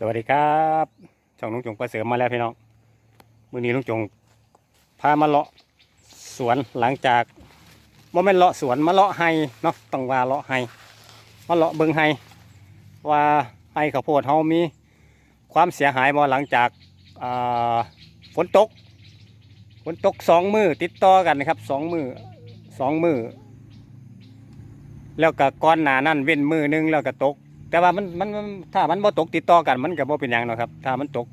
สวัสดีครับช่องลุงจงประเสริมมาแล้วพี่น้องมื้อนี้ลุงจงพามาเลาะสวนหลังจากว่าไม่นเลาะสวนมาเลาะไฮเนาะต้องว่าเลาะไฮมาเลาะเบิงไฮว่าไฮข้าวโพดเฮามีความเสียหายบ่หลังจากฝนตกฝนตกสองมือติดต่อกันนะครับสองมือสองมือแล้วก็ก้อนหนานั่นเว้นมือหนึงแล้วก็ตก แต่ว่ามันมันมันถ้ามันบ่ตกติดต่อกันมันก็บ่เป็นหยังหรอกครับ ถ้ามันตก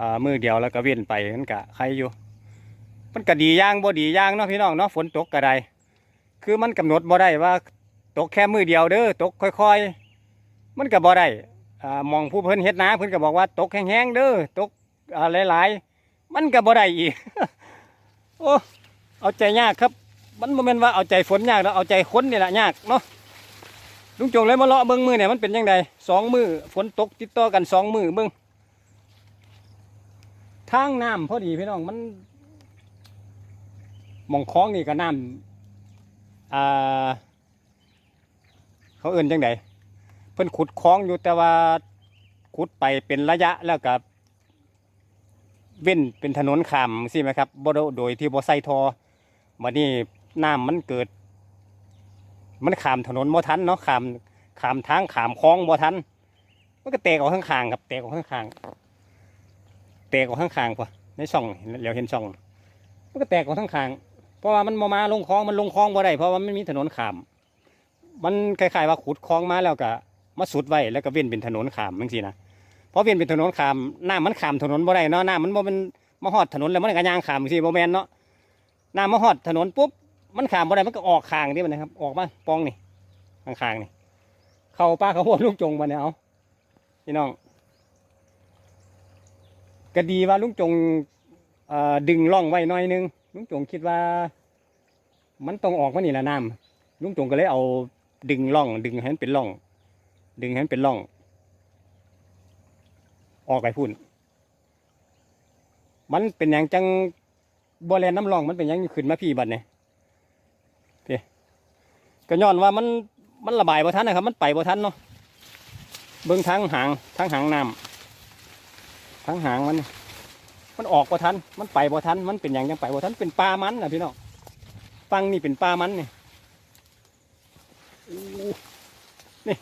อ่ามือเดียวแล้วก็เว้นไปมันก็ใครอยู่ มันก็ดีอย่างบ่ดีอย่างเนาะพี่น้องเนาะฝนตกก็ได้คือมันกำหนดบ่ได้ว่าตกแค่มือเดียวเด้อตกค่อยๆ มันก็บ่ได้อ่ามองผู้เพิ่นเฮ็ดนาเพิ่นก็บอกว่าตกแห้งๆเด้อตกอ่าหลายๆ มันก็บ่ได้อีก โอ้เอาใจยากครับ มันบ่แม่นว่าเอาใจฝนยากแล้วเอาใจคนนี่แหละยากเนาะ ลุงจงเลยมาเลาะเบิ้งมือเนี่ยมันเป็นยังไงสองมือฝนตกติดต่อกันสองมือเบิ้งทางน้ำพอดีพี่น้องมันมองคลองนี่ก็น้ำอ่าเขาเอื่นจังไดเพิ่นขุดคลองอยู่แต่ว่าขุดไปเป็นระยะแล้วก็เว้นเป็นถนนขามสิไหมครับบ่โดยที่บ่ใส่ทอวันนี้น้ำมันเกิด มันขามถนนบ่ทันเนาะขามขามทางขามคลองบ่ทันมันก็แตกออกข้างๆครับแตกออกข้างๆแตกออกข้างๆป่ะในช่องเดี๋ยวเห็นช่อง มันก็แตกออกข้างๆเพราะว่ามันมามาลงคลองมันลงคลองบ่ได้เพราะว่ามันมีถนนขาม มันคล้ายๆว่าขุดคลองมาแล้วก็มาสุดไว้แล้วก็เว้นเป็นถนนขามจังซี่นะเพราะเว้นเป็นถนนขามหน้ามันขามถนนบ่ได้เนาะหน้ามันบ่เป็นมาฮอดถนนแล้วมันก็ย่างขามจังซี่บ่แม่นเนาะหน้ามาฮอดถนนปุ๊บ มันขามบ่ได้มันก็ออกข้างนี่มันนะครับ ออกมาปองนี่ข้างๆนี่ เข้าป้าเขาพวลูกจงมาเนี่ยเอาพี่น้องก็ดีว่าลุงจงดึงร่องไว้หน่อยนึงลุงจงคิดว่า มันต้องออกมานี่ละน้ำลุงจงก็เลยเอาดึงร่อง ดึงให้มันเป็นร่อง ดึงให้มันเป็นร่อง ออกไปพุ่น มันเป็นอย่างจังบอแลนน้ำร่องมันเป็นอย่างขึ้นมาพี่บัดเนี่ย ก็ย้อนว่ามันมันระบายบ่ทันนะครับ มันไปบ่ทันเนาะเบิ่งทางหางทางหางน้ำทางหางมัน มันออกบ่ทัน มันไปบ่ทัน มันเป็นอย่างยังไปบ่ทัน เป็นปลามันนะพี่น้องฟังนี่เป็นปลามันนี่นี่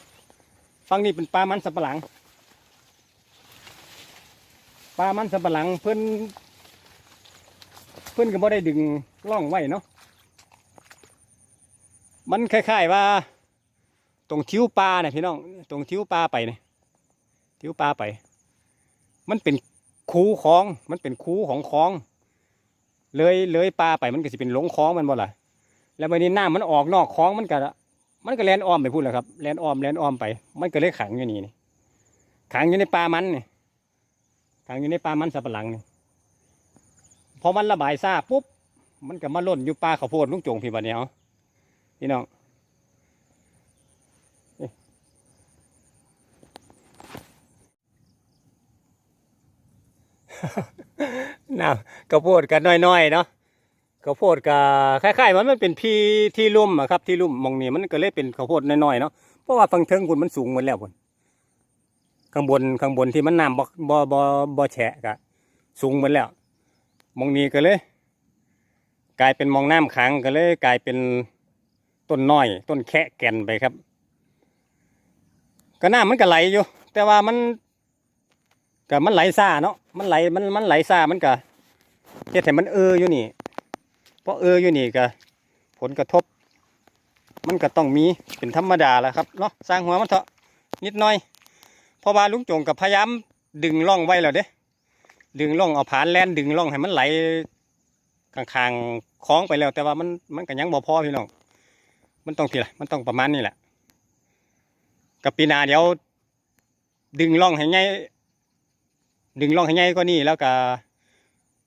ฟังนี่เป็นปลามันสับปะหลังปลามันสับปะหลังเพิ่อนเพิ่อนก็บ่ได้ดึงร่องไว้เนาะ มันคล้ายๆว่า ตรงทิ้วปลาเนี่ยพี่น้องตรงทิ้วปลาไปเนี่ยทิ้วปลาไป มันเป็นคูคลอง มันเป็นคูของคลอง เลยเลยปลาไปมันก็จะเป็นหลงคลองมันบ่ล่ะแล้ววันนี้น้ำมันออกนอกคลองมันก็มันก็แลนอ้อมไปพูดแหละครับแลนอ้อมแลนอ้อมไป มันก็เลยขังอยู่นี่นี่ขังอยู่ในปลามันนี่ขังอยู่ในปลามันสับปะหลังนี่พอมันระบายซาปุ๊บมันก็มาล่นอยู่ปลาข้าวโพดลุงจงพี่บัดเนี้ยเอา พี่น้องน้ำข้าวโพดกันน้อยๆเนาะข้าวโพดกับคล้ายๆมันมันเป็นที่ที่ลุ่มอะครับที่ลุ่มมองนี้มันก็เลยเป็นข้าวโพดน้อยๆเนาะเพราะว่าฟังเทิงคุณมันสูงหมดแล้วคุณข้างบนข้างบนที่มันน้ำบ่บ่บ่บ่แฉะกะ สูงหมดแล้วมองนี้ก็เลย กลายเป็นมองน้ำขังก็เลย กลายเป็น ต้นน้อย ต้นแคะแก่นไปครับ ก็น้ำมันก็ไหลอยู่ แต่ว่ามันก็มันไหลซ่าเนาะมันไหลมันมันไหลซ่ามันก็เฮ็ดให้มันเอออยู่นี่เพราะเอออยู่นี่ก็ ผลกระทบ มันก็ต้องมีเป็นธรรมดาแหละครับเนาะสร้างหัวมันเถอะนิดหน่อยเพราะว่าลุงจงกับพยายามดึงร่องไว้แล้วเด้ดึงร่องเอาผานแลนดึงร่องให้มันไหลข้างๆคล้องไปแล้ว แต่ว่ามันมันก็ยังบ่พอพี่น้อง มันต้องทีละมันต้องประมาณนี้แหละกับปีนาเดี๋ยว ดึงล่องให้ไงดึงล่องให้ไงก็นี่แล้วก็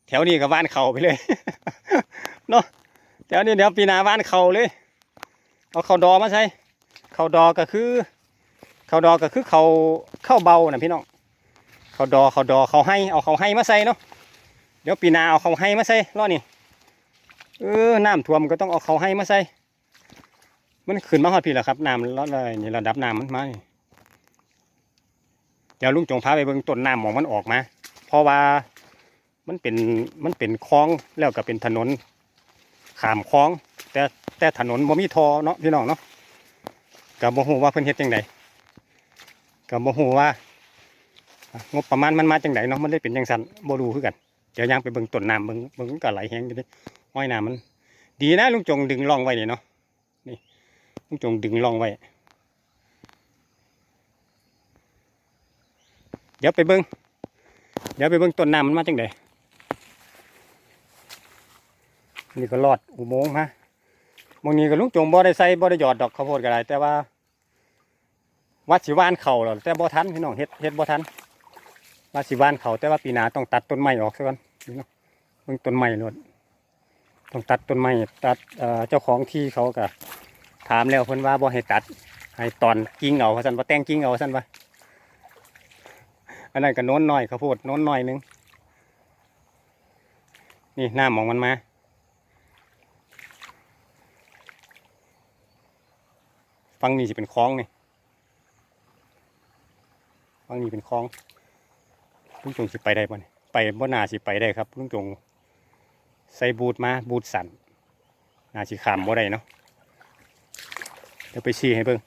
แถวนี้ก็ว่านเข่าไปเลยเนาะแถวนี้เดี๋ยวปีนาว่านเข่าเลย เอาเข่าดอมาใส่เข่าดอก็คือ เข่าดอก็คือเข่าเข้าเบานะพี่น้องเข่าดอเข่าดอเข่าให้ เอาเข่าให้มาใส่เนาะเดี๋ยวปีนาเอาเข่าให้มาใส่รอนี่เออน้ำท่วมก็ต้องเอาเข่าให้มาใส่ มันขึ้นมาฮอดพี่แล้วครับน้ำลดเลยนี่ระดับน้ำมันมานี่เดี๋ยวลุงจงพาไปเบิ่งต้นน้ำของมันออกมา เพราะว่ามันเป็นมันเป็นคลองแล้วก็เป็นถนนขามคลอง แต่แต่ถนนบ่มีทอเนาะพี่น้องเนาะก็บ่ฮู้ว่าเพิ่นเฮ็ดจังไดก็บ่ฮู้ว่างบประมาณมันมาจังไดเนาะมันได้เป็นจังซั่นบ่รู้คือกันเดี๋ยวย่างไปเบิ่งต้นน้ำเบิ่งเบิ่งมันก็ไหลแห้งอยู่ดิห้อยน้ำมัน ดีนะลุงจงดึงร่องไว้นี่เนาะ ลุงจงดึงร่องไว้ เดี๋ยวไปเบิ่งเดี๋ยวไปเบิ่งต้นน้ำมันมาจังไดนี่ก็ลอดอุโมงค์ฮะบางนี้ก็ลุงจงบ่ได้ใส่บ่ได้หยอดดอกข้าวโพดก็ได้แต่ว่า วัดสิว่านเขาหรอแต่บ่ทันพี่น้องเฮ็ดเฮ็ดบ่ทันวัดสิว่านเขาแต่ว่าปีหน้าต้องตัดต้นไม้ออกซะก่อนนี่เนาะเบิ่งต้นไม้โลดต้องตัดต้นไม้ตัดเอ่อเจ้าของที่เขาก็ ถามแล้วเพิ่นว่าบ่ให้ตัด ให้ตอนกิ่งเอาว่าซั่นบ่แต่งกิ่งเอาว่าซั่นว่าอันนั้นก็โน้นหน้อยข้าวโพดโน้นหน้อยหนึงนี่หน้ำของมันมาฟังนี่สิเป็นคลองนี่บางนี้เป็นคลองลุงจงสิไปได้บ่เนี่ยไปบ่นาสิไปได้ครับลุงจงใส่บูทมาบูทสันนาสิขามบ่ได้เนาะ เดี๋ยวไปชี้ให้เบิ่ง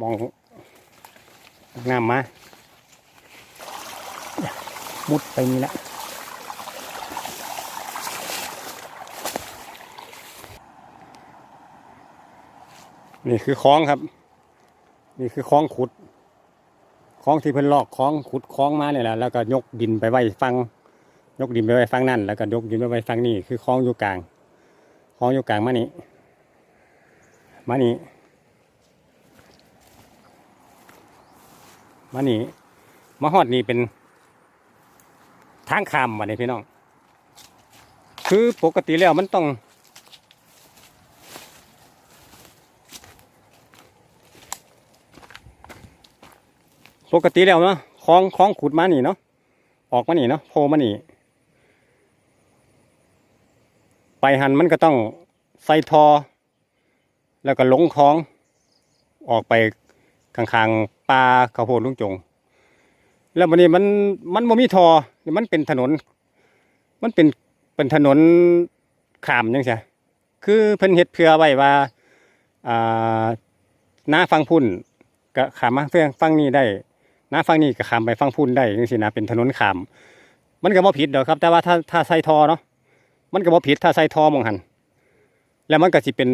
มองน้ำมา มุดไปนี่ละนี่คือคลองครับ นี่คือคลองขุดคลองที่เพิ่นลอกคลองขุดคลองมาเนี่ยแหละแล้วก็ยกดินไปไว้ฟัง ยกดินไปไว้ฟังนั่นแล้วก็ยกดินไปไว้ฟังนี่คือคลองอยู่กลางคลองอยู่กลางมานี่ มานี่มานี่มาฮอดนี่เป็นทางข้ามมาเนี่ยพี่น้อง คือปกติแล้วมันต้อง ปกติแล้วเนาะคล้องคล้องขุดมานี่เนาะออกมานี่เนาะโผล่มานี่ ไปหันมันก็ต้องใส่ทอ แล้วก็หลงคลอง ออกไปข้างๆป่าข้าวโพดลุงจง แล้ววันนี้มันมันบ่มีทอมันเป็นถนน มันเป็นเป็นถนนขามยังไงคือเพิ่นเฮ็ดเพื่อไว้ว่าอ่าหน้าฟังพุ่นก็ขามมาเพื่อฟังนี้ได้น้าฟังนี่ก็ขามไปฟังพุ่นได้จังซี่นะเป็นถนนขาม มันก็บ่ผิดดอกครับ แต่ว่าถ้าถ้าใส่ทอเนาะมันก็บ่ผิดถ้าใส่ทอมองหันแล้วมันก็สิเป็น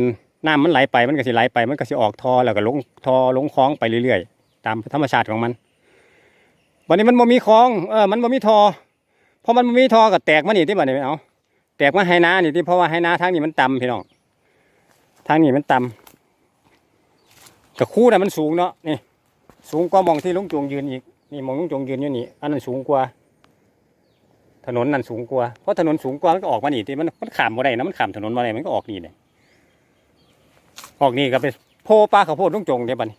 น้ำมันไหลไปมันก็สิไหลไปมันก็สิออกทอแล้วก็ลงทอลงคลองไปเรื่อยๆ ตามธรรมชาติของมันวันนี้มันบ่มีคลองเออมันบ่มีทอเพราะมันบ่มีทอก็แตกมานี่ที่บัดนี้เอาแตกมาให้นานี่ที่เพราะว่าให้นาทางนี้มันต่ำพี่น้องทางนี้มันต่ำกับคู่น่ะมันสูงเนาะนี่ สูงกว่ามองที่ลุงจงยืนอีกนี่มองลุงจงยืนอยู่นี่อันนั้นสูงกว่า ถนนนั่นสูงกว่าเพราะถนนสูงกว่ามันก็ออกมานี่ที่มันมันขามบ่ได้นะมันขามถนนบ่ได้มันก็ออกนี่เลย ออกนี่ก็ไปโพปลาข้าวโพดลุงจงเดี๋ยวบัดนี้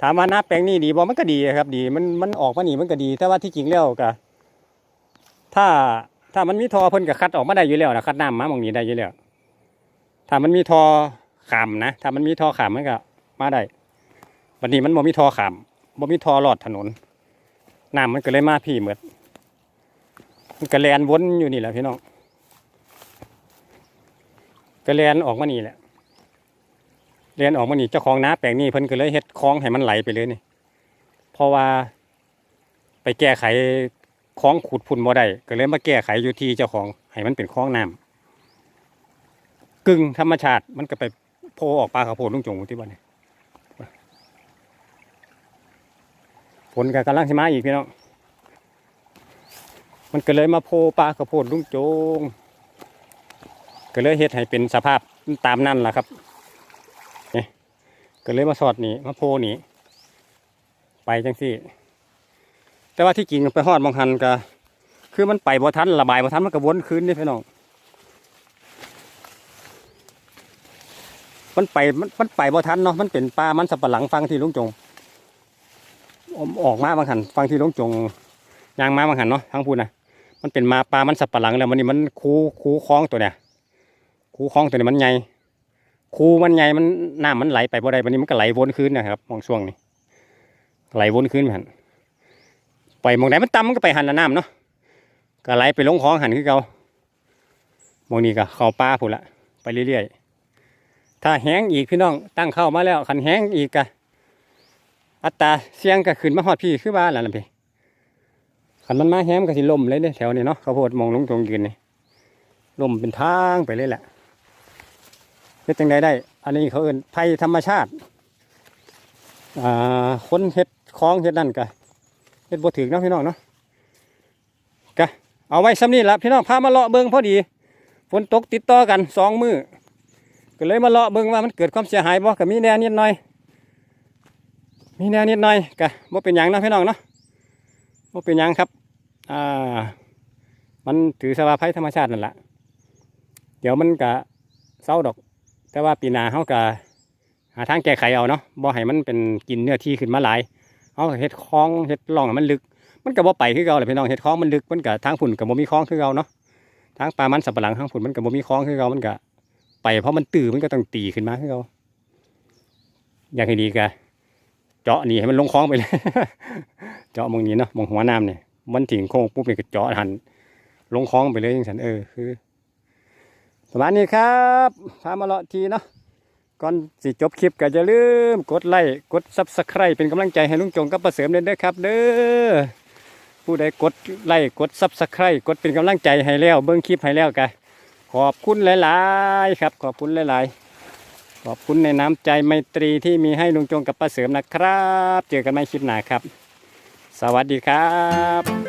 ถามว่าน้าแปลงนี่ดีบ่มันก็ดีครับ ดีมันมันออกมานี่มันก็ดี แต่ว่าที่จริงแล้วก็ถ้าถ้ามันมีทอเพิ่นก็คัดออกมาได้อยู่แล้วนะคัดน้ำมาหมองนี้ได้อยู่แล้วถ้ามันมีทอขามนะถ้ามันมีทอขามมันก็มาได้วันนี้มันบ่มีทอขามบ่มีทอหลอดถนนน้ำมันก็เลยมาพี่เหมือดมันก็แลนวนอยู่นี่แหละพี่น้อง ก็แลนออกมานี่แหละแลนออกมานี่เจ้าของน้าแปลงนี่เพิ่นก็เลยเฮ็ดคลองให้มันไหลไปเลยนี่เพราะว่าไปแก้ไขคลองขุดพุ่นบ่ได้ก็เลยมาแก้ไขอยู่ที่เจ้าของให้มันเป็นคลองน้ำกึ่งธรรมชาติมันก็ไปโพออกปลาข้าวโพดลุงจงที่บ้านนี่ฝนก็กำลังสิมาอีกพี่น้องมันก็เลยมาโพปลาข้าวโพดลุงจง ก็เลยเฮ็ดให้เป็นสภาพตามนั่นแหละครับนี่ก็เลยมาสอดนี่มาโพนี่ไปจังสี่ แต่ว่าที่จริงไปฮอดบางหันก็คือมันไปบ่ทันระบายบ่ทันมันก็วนคืนนี่พี่น้องมันไปมันมันไปบ่ทันเนาะมันเป็นป่ามันสับปะหลังฟังที่ลุงจงออกมาบางหันฟังที่ลุงจงยางมาบางหันเนาะทางพูดนะมันเป็นมาป่ามันสับปะหลังแล้วมันนี่มันคูคูคล้องตัวเนี่ย คูคลองตัวนี้มันใหญ่คูมันใหญ่มันน้ำมันไหลไปบ่ได้บัดนี้มันก็ไหลวนคืนนะครับมองช่วงนี้ ไหลวนคืนหันไปมองไหนมันต่ำมันก็ไปหันละน้ำเนาะก็ไหลไปลงคลองหันคือเกามองนี้ก็เข้าป่าพุ่นละไปเรื่อยๆถ้าแห้งอีกพี่น้องตั้งเข้ามาแล้วคันแห้งอีกก็อัตราเสี่ยงก็ขึ้นมาฮอดพี่คือบ้านแล้วล่ะพี่คันมันมาแห้งมันก็สิล่มเลยเด้แถวนี้เนาะข้าวโพดมองลงตรงยืนนี่ล่มเป็นทางไปเลยแหละ เฮ็ดจังใดได้ อันนี้เขาเอิ้นภัยธรรมชาติอ่าคนเฮ็ดคลองเฮ็ดนั่นกะเฮ็ดบ่ถึกเนาะพี่น้องเนาะกะเอาไว้ซ้ำนี้ละพี่น้องพามาเลาะเบิ่งพอดีฝนตกติดต่อกันสองมือก็เลยมาเลาะเบิ่งว่ามันเกิดความเสียหายบ่ก็มีแนวนิดหน่อย มีแนวนิดหน่อยกะบ่เป็นหยังเนาะพี่น้องเนาะบ่เป็นหยังครับอ่ามันถือสภาพภัยธรรมชาตินั่นแหละเดี๋ยวมันกะเศร้าดอก แต่ว่าปีนาเขาก็หาทางแก้ไขเอาเนาะบ่ให้มันเป็นกินเนื้อที่ขึ้นมาหลายเขาก็เฮ็ดคลองเฮ็ดร่องมันลึก มันก็บ่ไปคือเก่าแหละพี่น้องเฮ็ดคลองมันลึกมันก็ทางฝุ่นก็บ่มีคลองคือเก่าเนาะทางปลามันสับปะหลังทางฝุ่นมันก็บ่มีคลองคือเก่ามันก็ไปเพราะมันตื้อมันก็ต้องตีขึ้นมาคือเก่าอย่ากให้ดีก็เจาะนี่ให้มันลงคลองไปเลย เจาะมองนี้เนาะมองหัวน้ำเนี่ยมันถึงโค้งปุ๊บนี่ก็เจาะหันลงคลองไปเลยจังซั่นเออคือ ประมาณนี้ครับพามาเลาะทีเนาะก่อนสิจบคลิปก็อย่าลืมกดไลค์กดซับสไครต์เป็นกำลังใจให้ลุงจงกับประเสริมเด้อครับ เด้อผู้ใดกดไลค์กดซับสไครต์กดเป็นกำลังใจให้แล้ว เบิ้งคลิปให้แล้วกันขอบคุณหลายๆครับ ขอบคุณหลายๆ ขอบคุณในน้ำใจไมตรีที่มีให้ลุงจงกับประเสริมนะครับ เจอกันใหม่คลิปหน้าครับ สวัสดีครับ